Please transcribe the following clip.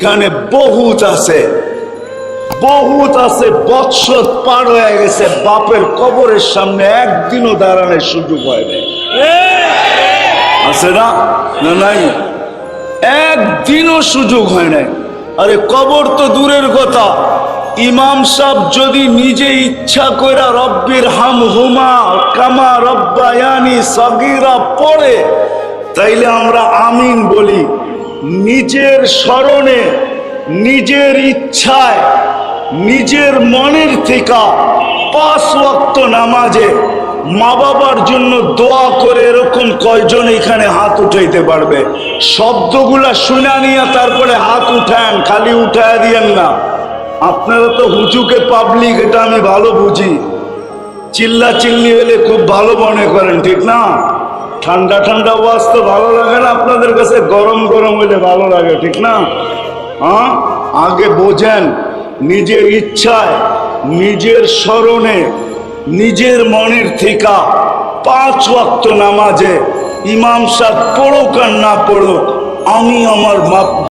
এখানে বহুত আছে। বহুত আছে, বৎসর পার হয়ে গেছে, বাপের কবরের সামনে একদিনও দাঁড়ানোর সুযোগ হয় নাই। আছে না? নাই? একদিনও সুযোগ হয় নাই। আরে কবর তো দূরের কথা। ইমাম সাহেব যদি নিজে ইচ্ছা করে রব্বির হাম হুমা কামা রব্বায়ানি সগিরা পড়ে, তাইলে আমরা আমিন বলি। নিজের স্মরণে, নিজের ইচ্ছায়, নিজের মনের থেকে পাঁচ ওয়াক্ত নামাজে মা বাবার জন্য দোয়া করে এরকম কয়জন এখানে হাত উঠাইতে পারবে? শব্দগুলা শুনা নিয়ে তারপরে হাত উঠান, খালি উঠায় দিয়েন না। আপনারা তো হুজুকে পাবলিক এটা আমি ভালো বুঝি। চিল্লা চিল্লি হলে খুব ভালো মনে করেন, ঠিক না? ঠান্ডা ঠান্ডা ওয়াজ তো ভালো লাগে না আপনাদের কাছে? গরম গরম হইলে ভালো লাগে, ঠিক না? হ্যাঁ? আগে বোঝেন, নিজের ইচ্ছায়, নিজের স্মরণে, নিজের মনের থেকা, পাঁচ ওয়াক্ত নামাজে ইমাম সাহ পড়ুক আর না পড়ুক, আমি আমার বাপ